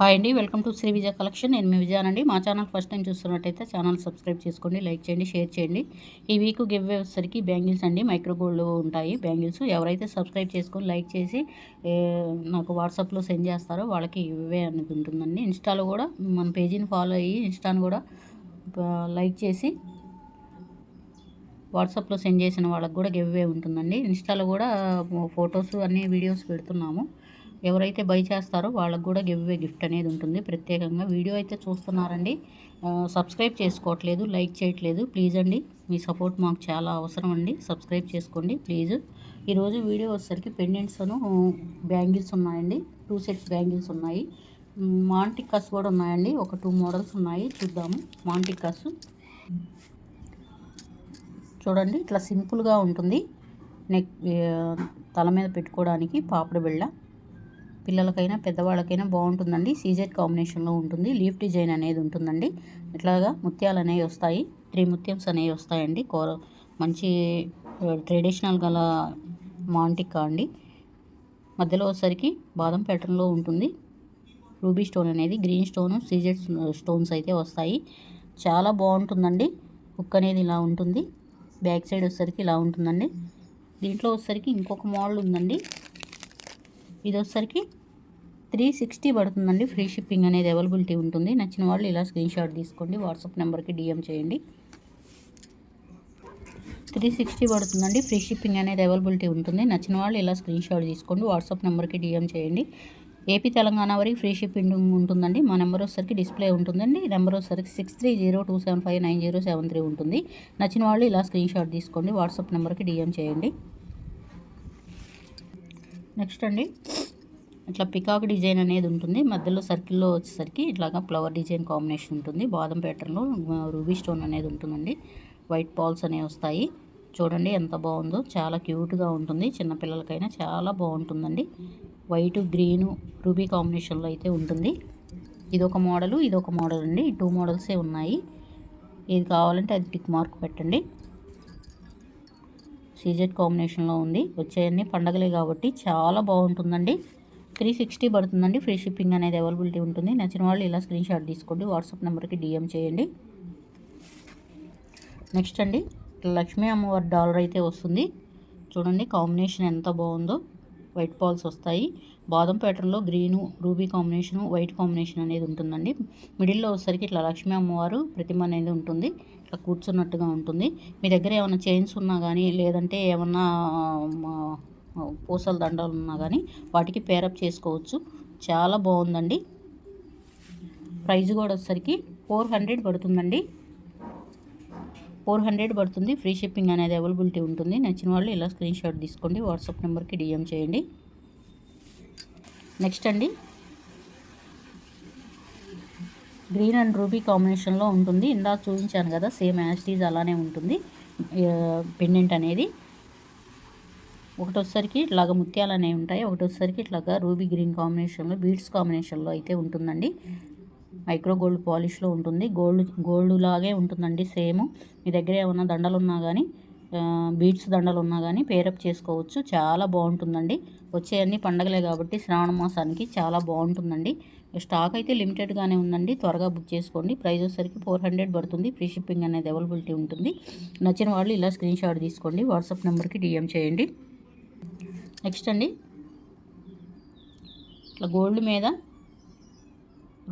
Hi అండి welcome to Shri Vijaya collection. నేను మీ విజయానండి మా ఛానల్ ఫస్ట్ టైం చూస్తున్నట్టయితే ఛానల్ సబ్స్క్రైబ్ చేసుకోండి లైక్ చేయండి షేర్ చేయండి. ఈ వీక్ గివ్ వచ్చేసరికి బ్యాంగిల్స్ అండి మైక్రో గోల్డ్ ఉంటాయి బ్యాంగిల్స్. ఎవరైతే సబ్స్క్రైబ్ చేసుకొని లైక్ చేసి నాకు వాట్సాప్లో సెండ్ చేస్తారో వాళ్ళకి ఇవే అనేది ఉంటుందండి. ఇన్స్టాలో కూడా మన పేజీని ఫాలో అయ్యి ఇన్స్టాను కూడా లైక్ చేసి వాట్సాప్లో సెండ్ చేసిన వాళ్ళకి కూడా గివ్వే ఉంటుందండి. ఇన్స్టాలో కూడా ఫొటోస్ అన్ని వీడియోస్ పెడుతున్నాము. ఎవరైతే బై చేస్తారో వాళ్ళకు కూడా గివ్ అవే గిఫ్ట్ అనేది ఉంటుంది. ప్రత్యేకంగా వీడియో అయితే చూస్తున్నారండి. సబ్స్క్రైబ్ చేసుకోవట్లేదు లైక్ చేయట్లేదు. ప్లీజ్ అండి మీ సపోర్ట్ మాకు చాలా అవసరం అండి. సబ్స్క్రైబ్ చేసుకోండి ప్లీజ్. ఈరోజు వీడియో వచ్చేసరికి పెండెంట్స్ను బ్యాంగిల్స్ ఉన్నాయండి. టూ సెట్స్ బ్యాంగిల్స్ ఉన్నాయి. మాంటిక్కస్ కూడా ఉన్నాయండి. ఒక టూ మోడల్స్ ఉన్నాయి. చూద్దాము. మాంటిక్కస్. చూడండి ఇట్లా సింపుల్గా ఉంటుంది. నెక్ తల మీద పెట్టుకోవడానికి పాపడ బిళ్ళ. పిల్లలకైనా పెద్దవాళ్ళకైనా బాగుంటుందండి. సీజెడ్ కాంబినేషన్లో ఉంటుంది. లీఫ్ డిజైన్ అనేది ఉంటుందండి. ఇట్లాగా ముత్యాలు అనేవి వస్తాయి. త్రీ ముత్యంస్ అనేవి వస్తాయండి. కోర మంచి ట్రెడిషనల్ గల మాంటికా అండి. మధ్యలో వచ్చేసరికి బాదం ప్యాటర్న్లో ఉంటుంది. రూబీ స్టోన్ అనేది green stone C Z stones అయితే వస్తాయి. చాలా బాగుంటుందండి. హుక్ అనేది ఇలా ఉంటుంది. బ్యాక్ సైడ్ వచ్చేసరికి ఇలా ఉంటుందండి. దీంట్లో వచ్చేసరికి ఇంకొక మోడల్ ఉందండి. ఇది వచ్చేసరికి త్రీ సిక్స్టీ పడుతుందండి. ఫ్రీ షిప్పింగ్ అనేది అవైలబిలిటీ ఉంటుంది. నచ్చిన వాళ్ళు ఇలా స్క్రీన్ షాట్ తీసుకోండి. వాట్సాప్ నెంబర్కి డిఎం చేయండి. త్రీ సిక్స్టీ పడుతుందండి. ఫ్రీ షిప్పింగ్ అనేది అవైలబిలిటీ ఉంటుంది. నచ్చిన వాళ్ళు ఇలా స్క్రీన్ షాట్ తీసుకోండి. వాట్సాప్ నెంబర్కి డిఎం చేయండి. ఏపీ తెలంగాణ వరకు ఫ్రీ షిప్పింగ్ ఉంటుందండి. మా నెంబర్ వచ్చేసరికి డిస్ప్లే ఉంటుందండి. నెంబర్ వచ్చేసరికి six three zero two seven five nine zero seven three ఉంటుంది. నచ్చిన వాళ్ళు ఇలా స్క్రీన్ షాట్ తీసుకోండి. వాట్సాప్ నెంబర్కి డిఎం చేయండి. నెక్స్ట్ అండి. ఇట్లా పికాక్ డిజైన్ అనేది ఉంటుంది. మధ్యలో సర్కిల్లో వచ్చేసరికి ఇట్లాగా ఫ్లవర్ డిజైన్ కాంబినేషన్ ఉంటుంది. బాదం ప్యాటర్న్లో రూబీ స్టోన్ అనేది ఉంటుందండి. వైట్ పాల్స్ అనేవి వస్తాయి. చూడండి ఎంత బాగుందో. చాలా క్యూట్గా ఉంటుంది. చిన్నపిల్లలకైనా చాలా బాగుంటుందండి. వైట్ గ్రీను రూబీ కాంబినేషన్లో అయితే ఉంటుంది. ఇదొక మోడలు ఇదొక మోడల్ అండి. టూ మోడల్సే ఉన్నాయి. ఏది కావాలంటే అది టిక్ మార్క్ పెట్టండి. సీజెడ్ కాంబినేషన్లో ఉంది. వచ్చేయన్నీ పండగలే కాబట్టి చాలా బాగుంటుందండి. త్రీ సిక్స్టీ పడుతుందండి. ఫ్రీ షిప్పింగ్ అనేది అవైలబిలిటీ ఉంటుంది. నచ్చిన వాళ్ళు ఇలా స్క్రీన్ షాట్ తీసుకోండి. వాట్సాప్ నెంబర్కి డిఎం చేయండి. నెక్స్ట్ అండి లక్ష్మీ అమ్మవారి డాలర్ అయితే వస్తుంది. చూడండి కాంబినేషన్ ఎంత బాగుందో. వైట్ పాల్స్ వస్తాయి. బాదం ప్యాటర్న్లో green ruby combination white combination అనేది ఉంటుందండి. మిడిల్లో వచ్చేసరికి ఇట్లా లక్ష్మీ అమ్మవారు ప్రతిమ అనేది ఉంటుంది. ఇట్లా కూర్చున్నట్టుగా ఉంటుంది. మీ దగ్గర ఏమైనా చైన్స్ ఉన్నా కానీ లేదంటే ఏమన్నా పూసల దండలు ఉన్నా కానీ వాటికి పేరప్ చేసుకోవచ్చు. చాలా బాగుందండి. ప్రైజ్ కూడా వచ్చేసరికి ఫోర్ హండ్రెడ్ పడుతుందండి. ఫోర్ హండ్రెడ్ పడుతుంది. ఫ్రీ షిప్పింగ్ అనేది అవైలబిలిటీ ఉంటుంది. నచ్చిన వాళ్ళు ఇలా స్క్రీన్ షాట్ తీసుకోండి. వాట్సాప్ నెంబర్కి డిఎం చేయండి. నెక్స్ట్ అండి. గ్రీన్ అండ్ రూబీ కాంబినేషన్లో ఉంటుంది. ఇందా చూపించాను కదా సేమ్ యాస్టీజ్ అలానే ఉంటుంది. పెండెంట్ అనేది. ఒకటి వచ్చేసరికి ఇట్లాగ ముత్యాలు అనేవి ఉంటాయి. ఒకటి వచ్చేసరికి ఇట్లాగా రూబీ గ్రీన్ కాంబినేషన్లో బీడ్స్ కాంబినేషన్లో అయితే ఉంటుందండి. మైక్రో గోల్డ్ పాలిష్లో ఉంటుంది. గోల్డ్ గోల్డ్ లాగే ఉంటుందండి సేమ్. మీ దగ్గర ఏమైనా దండలు ఉన్నా కానీ బీడ్స్ దండలు ఉన్నా కానీ పేరప్ చేసుకోవచ్చు. చాలా బాగుంటుందండి. వచ్చేయన్ని పండగలే కాబట్టి శ్రావణ మాసానికి చాలా బాగుంటుందండి. స్టాక్ అయితే లిమిటెడ్గానే ఉందండి. త్వరగా బుక్ చేసుకోండి. ప్రైస్ వచ్చేసరికి ఫోర్ హండ్రెడ్ పడుతుంది. ఫ్రీ షిప్పింగ్ అనేది అవైలబిలిటీ ఉంటుంది. నచ్చిన వాళ్ళు ఇలా స్క్రీన్ షాట్ తీసుకోండి. వాట్సాప్ నెంబర్కి డిఎం చేయండి. నెక్స్ట్ అండి. ఇట్లా గోల్డ్ మీద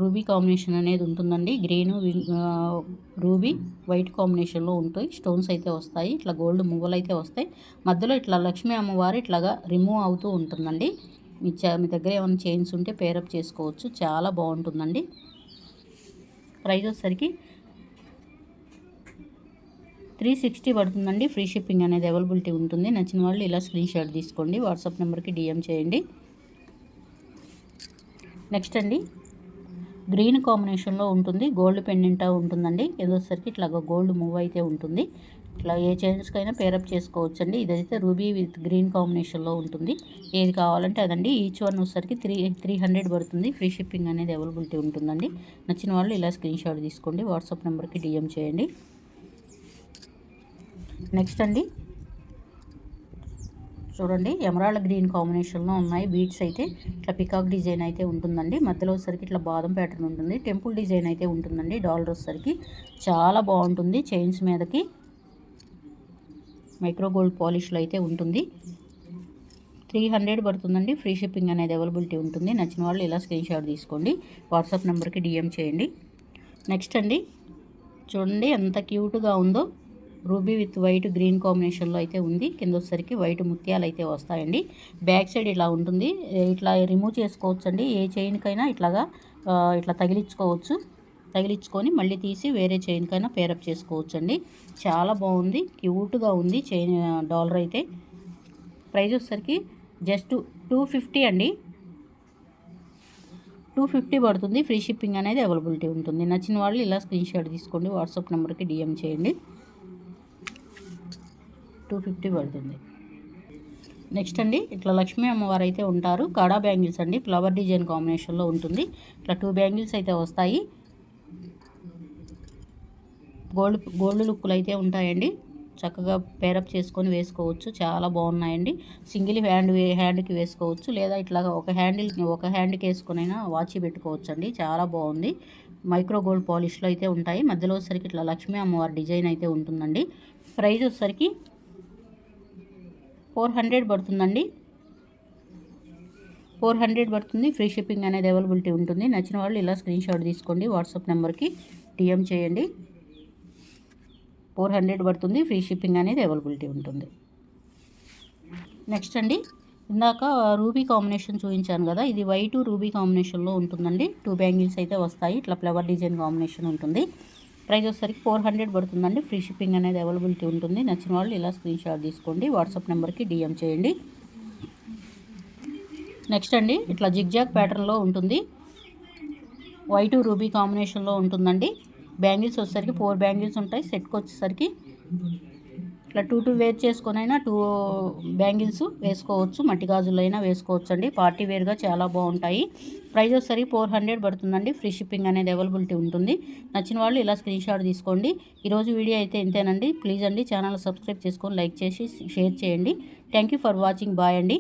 రూబీ కాంబినేషన్ అనేది ఉంటుందండి. గ్రీన్ రూబీ వైట్ కాంబినేషన్లో ఉంటాయి. స్టోన్స్ అయితే వస్తాయి. ఇట్లా గోల్డ్ మువ్వలు అయితే వస్తాయి. మధ్యలో ఇట్లా లక్ష్మీ అమ్మవారు ఇట్లాగా రిమూవ్ అవుతూ ఉంటుందండి. మీ మీ దగ్గర ఏమైనా చైన్స్ ఉంటే పేరప్ చేసుకోవచ్చు. చాలా బాగుంటుందండి. ప్రైస్ వచ్చేసరికి త్రీ సిక్స్టీ పడుతుందండి. ఫ్రీ షిప్పింగ్ అనేది అవైలబిలిటీ ఉంటుంది. నచ్చిన వాళ్ళు ఇలా స్క్రీన్ షాట్ తీసుకోండి. వాట్సాప్ నెంబర్కి డిఎం చేయండి. నెక్స్ట్ అండి. గ్రీన్ కాంబినేషన్లో ఉంటుంది. గోల్డ్ పెండెంటా ఉంటుందండి. ఏదోసరికి ఇట్లా గోల్డ్ మూవ్ అయితే ఉంటుంది. ఇట్లా ఏ చైన్స్కైనా పేరప్ చేసుకోవచ్చు అండి ఇదైతే రూబీ విత్ గ్రీన్ కాంబినేషన్లో ఉంటుంది. ఏది కావాలంటే అదండి. ఈచ్ వన్ వచ్చేసరికి త్రీ త్రీ హండ్రెడ్ పడుతుంది. ఫ్రీ షిప్పింగ్ అనేది అవైలబిలిటీ ఉంటుందండి. నచ్చిన వాళ్ళు ఇలా స్క్రీన్ షాట్ తీసుకోండి. వాట్సాప్ నెంబర్కి డిఎం చేయండి. నెక్స్ట్ అండి. చూడండి ఎమరాల్డ్ గ్రీన్ కాంబినేషన్లో ఉన్నాయి బీట్స్ అయితే. ఇట్లా పికాక్ డిజైన్ అయితే ఉంటుందండి. మధ్యలో వచ్చేసరికి ఇట్లా బాదం ప్యాటర్న్ ఉంటుంది. టెంపుల్ డిజైన్ అయితే ఉంటుందండి. డాలర్ వచ్చేసరికి చాలా బాగుంటుంది చైన్స్ మీదకి. మైక్రో గోల్డ్ పాలిష్లో అయితే ఉంటుంది. త్రీ హండ్రెడ్ పడుతుందండి. ఫ్రీ షిప్పింగ్ అనేది అవైలబిలిటీ ఉంటుంది. నచ్చిన వాళ్ళు ఇలా స్క్రీన్ షాట్ తీసుకోండి. వాట్సాప్ నెంబర్కి డిఎం చేయండి. నెక్స్ట్ అండి. చూడండి ఎంత క్యూట్గా ఉందో. రూబీ విత్ వైట్ గ్రీన్ కాంబినేషన్లో అయితే ఉంది. కింద వచ్చేసరికి వైట్ ముత్యాలు అయితే వస్తాయండి. బ్యాక్ సైడ్ ఇలా ఉంటుంది. ఇట్లా రిమూవ్ చేసుకోవచ్చు అండి ఏ చైన్కైనా ఇట్లాగా ఇట్లా తగిలించుకోవచ్చు. తగిలించుకొని మళ్ళీ తీసి వేరే చైన్కైనా పేరప్ చేసుకోవచ్చు అండి చాలా బాగుంది. క్యూట్గా ఉంది చైన్ డాలర్ అయితే. ప్రైస్ వచ్చేసరికి జస్ట్ టూ ఫిఫ్టీ అండి. టూ ఫిఫ్టీ పడుతుంది. ఫ్రీ షిప్పింగ్ అనేది అవైలబిలిటీ ఉంటుంది. నచ్చిన వాళ్ళు ఇలా స్క్రీన్ షాట్ తీసుకోండి. వాట్సాప్ నెంబర్కి డిఎం చేయండి. టూ ఫిఫ్టీ పడుతుంది. నెక్స్ట్ అండి ఇట్లా లక్ష్మీ అమ్మవారు అయితే ఉంటారు. కాడా బ్యాంగిల్స్ అండి ఫ్లవర్ డిజైన్ కాంబినేషన్లో ఉంటుంది. ఇట్లా టూ బ్యాంగిల్స్ అయితే వస్తాయి. గోల్డ్ గోల్డ్ లుక్కులు అయితే ఉంటాయండి. చక్కగా పేరప్ చేసుకొని వేసుకోవచ్చు. చాలా బాగున్నాయండి. సింగిల్ హ్యాండ్ వే- హ్యాండ్కి వేసుకోవచ్చు. లేదా ఇట్లా ఒక హ్యాండిల్ ఒక హ్యాండ్కి వేసుకునైనా వాచ్ పెట్టుకోవచ్చు అండి చాలా బాగుంది. మైక్రో గోల్డ్ పాలిష్లో అయితే ఉంటాయి. మధ్యలో వచ్చేసరికి ఇట్లా లక్ష్మీ అమ్మవారి డిజైన్ అయితే ఉంటుందండి. ప్రైజ్ వచ్చేసరికి ఫోర్ హండ్రెడ్ పడుతుందండి. ఫోర్ హండ్రెడ్ పడుతుంది. ఫ్రీ షిప్పింగ్ అనేది అవైలబిలిటీ ఉంటుంది. నచ్చిన వాళ్ళు ఇలా స్క్రీన్ షాట్ తీసుకోండి. వాట్సాప్ నెంబర్కి టీఎం చేయండి. ఫోర్ హండ్రెడ్ పడుతుంది. ఫ్రీ షిప్పింగ్ అనేది అవైలబిలిటీ ఉంటుంది. నెక్స్ట్ అండి. ఇందాక రూబీ కాంబినేషన్ చూపించాను కదా. ఇది వైట్ రూబీ కాంబినేషన్లో ఉంటుందండి. టూ బ్యాంగిల్స్ అయితే వస్తాయి. ఇట్లా ఫ్లవర్ డిజైన్ కాంబినేషన్ ఉంటుంది. ప్రైస్ వచ్చేసరికి ఫోర్ హండ్రెడ్ పడుతుందండి. ఫ్రీ షిప్పింగ్ అనేది అవైలబిలిటీ ఉంటుంది. నచ్చిన వాళ్ళు ఇలా స్క్రీన్ షాట్ తీసుకోండి. వాట్సాప్ నెంబర్కి డిఎం చేయండి. నెక్స్ట్ అండి ఇట్లా జిగ్జాగ్ ప్యాటర్న్లో ఉంటుంది. వైట్ రూబీ కాంబినేషన్లో ఉంటుందండి. బ్యాంగిల్స్ వచ్చేసరికి ఫోర్ బ్యాంగిల్స్ ఉంటాయి. సెట్కి వచ్చేసరికి ఇట్లా టూ టూ వేర్ చేసుకొనైనా టూ బ్యాంగిల్స్ వేసుకోవచ్చు మట్టి గాజులైనా వేసుకోవచ్చు అండి పార్టీ వేర్గా చాలా బాగుంటాయి. ప్రైస్ వచ్చేసరికి ఫోర్ హండ్రెడ్ పడుతుందండి. ఫ్రీ షిప్పింగ్ అనేది అవైలబిలిటీ ఉంటుంది. నచ్చిన వాళ్ళు ఇలా స్క్రీన్ షాట్ తీసుకోండి. ఈరోజు వీడియో అయితే ఇంతేనండి. ప్లీజ్ అండి ఛానల్ సబ్స్క్రైబ్ చేసుకొని లైక్ చేసి షేర్ చేయండి. Thank you for watching. Bye అండి.